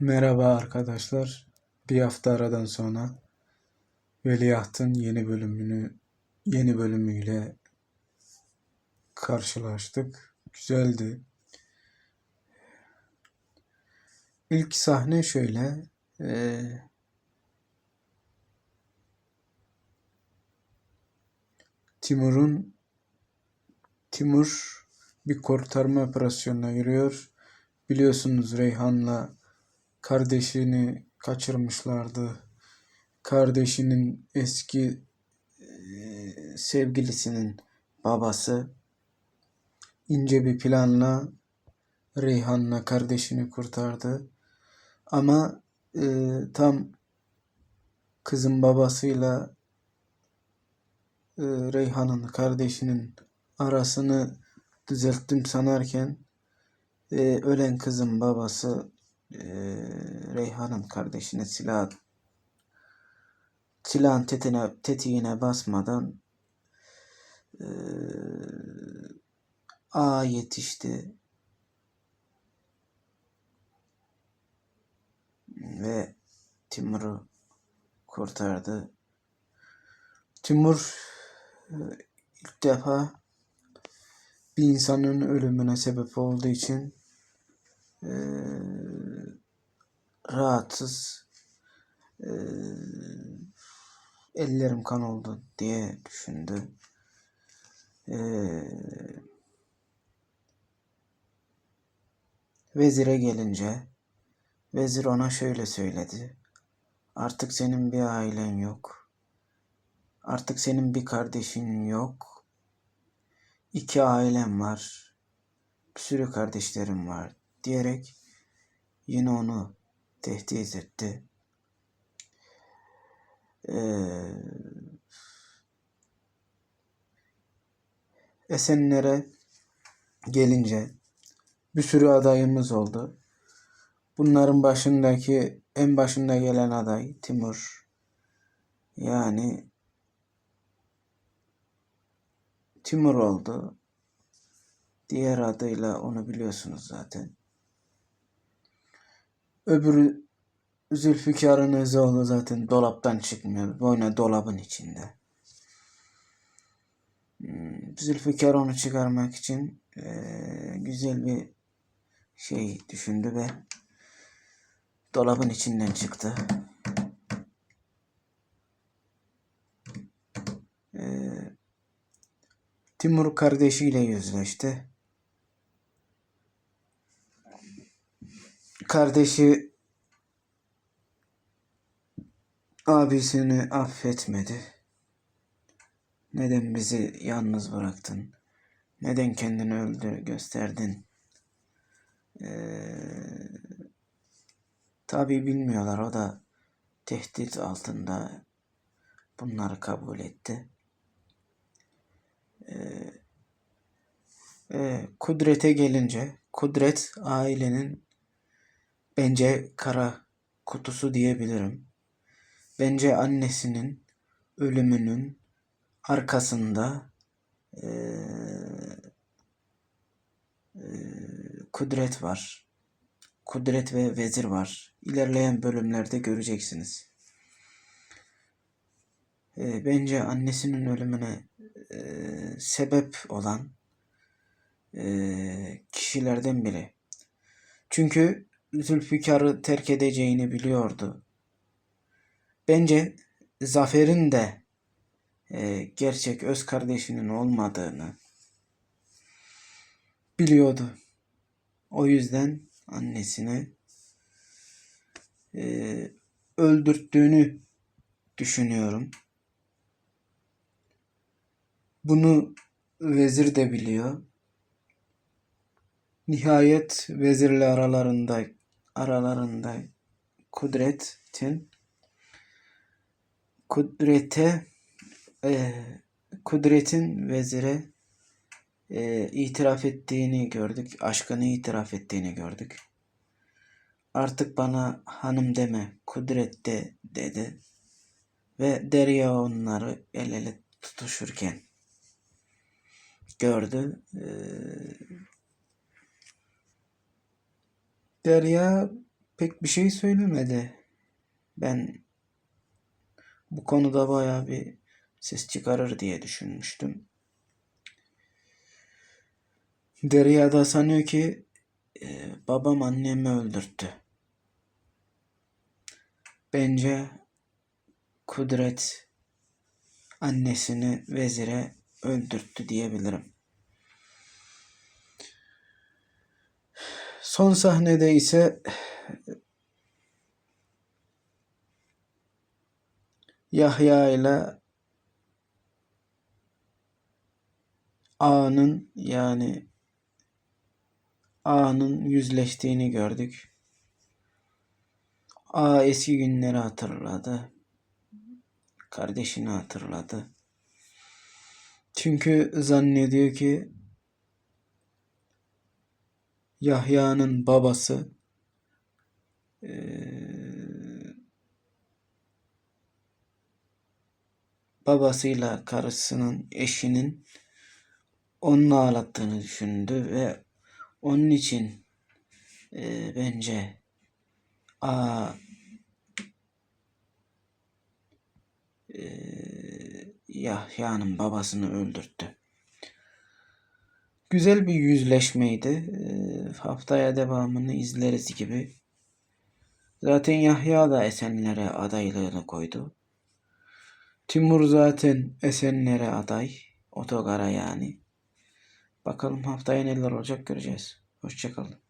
Merhaba arkadaşlar. Bir hafta aradan sonra Veliahtın yeni bölümünü yeni bölümüyle karşılaştık. Güzeldi. İlk sahne şöyle. Ee, Timur'un Timur bir kurtarma operasyonuna giriyor. Biliyorsunuz Reyhan'la kardeşini kaçırmışlardı. Kardeşinin eski sevgilisinin babası ince bir planla Reyhan'la kardeşini kurtardı. Ama e, tam kızın babasıyla e, Reyhan'ın kardeşinin arasını düzelttim sanarken e, ölen kızın babası e, Reyhan'ın kardeşine silah silahın tetine, tetiğine basmadan e, A yetişti ve Timur'u kurtardı. Timur e, ilk defa bir insanın ölümüne sebep olduğu için e, rahatsız e, ellerim kan oldu diye düşündü. E, vezire gelince vezir ona şöyle söyledi. Artık senin bir ailen yok. Artık senin bir kardeşin yok. İki ailen var. Bir sürü kardeşlerim var diyerek yine onu tehdit etti. Ee, Esenlere gelince bir sürü adayımız oldu. Bunların başındaki en başında gelen aday Timur. Yani Timur oldu. Diğer adıyla onu biliyorsunuz zaten. Öbürü Zülfikar'ın Özoğlu zaten dolaptan çıkmıyor. Boyuna dolabın içinde. Hmm, Zülfikar onu çıkarmak için eee, güzel bir şey düşündü ve dolabın içinden çıktı. Eee, Timur kardeşiyle yüzleşti. Kardeşi abisini affetmedi. Neden bizi yalnız bıraktın? Neden kendini öldür gösterdin? Ee, tabii bilmiyorlar. O da tehdit altında bunları kabul etti. Ee, e, Kudret'e gelince, Kudret ailenin bence kara kutusu diyebilirim. Bence annesinin ölümünün arkasında eee, eee, Kudret var. Kudret ve Vezir var. İlerleyen bölümlerde göreceksiniz. Eee, bence annesinin ölümüne eee, sebep olan eee, kişilerden biri. Çünkü Zülfikar'ı terk edeceğini biliyordu. Bence Zafer'in de e, gerçek öz kardeşinin olmadığını biliyordu. O yüzden annesini e, öldürttüğünü düşünüyorum. Bunu vezir de biliyor. Nihayet vezirle aralarında aralarında Kudret'in Kudret'e e, Kudret'in vezire e, itiraf ettiğini gördük. Aşkını itiraf ettiğini gördük. Artık bana hanım deme, Kudret de dedi. Ve Derya onları el ele tutuşurken gördü. Ee, Derya pek bir şey söylemedi. Ben bu konuda bayağı bir ses çıkarır diye düşünmüştüm. Derya da sanıyor ki e, babam annemi öldürttü. Bence Kudret annesini vezire öldürttü diyebilirim. Son sahnede ise Yahya ile A'nın yani A'nın yüzleştiğini gördük. A eski günleri hatırladı. Kardeşini hatırladı. Çünkü zannediyor ki Yahya'nın babası eee, babasıyla karısının eşinin onu ağlattığını düşündü ve onun için eee, bence A Yahya'nın babasını öldürttü. Güzel bir yüzleşmeydi. Haftaya devamını izleriz gibi. Zaten Yahya da Esenler'e adaylığını koydu. Timur zaten Esenler'e aday. Otogara yani. Bakalım haftaya neler olacak göreceğiz. Hoşçakalın.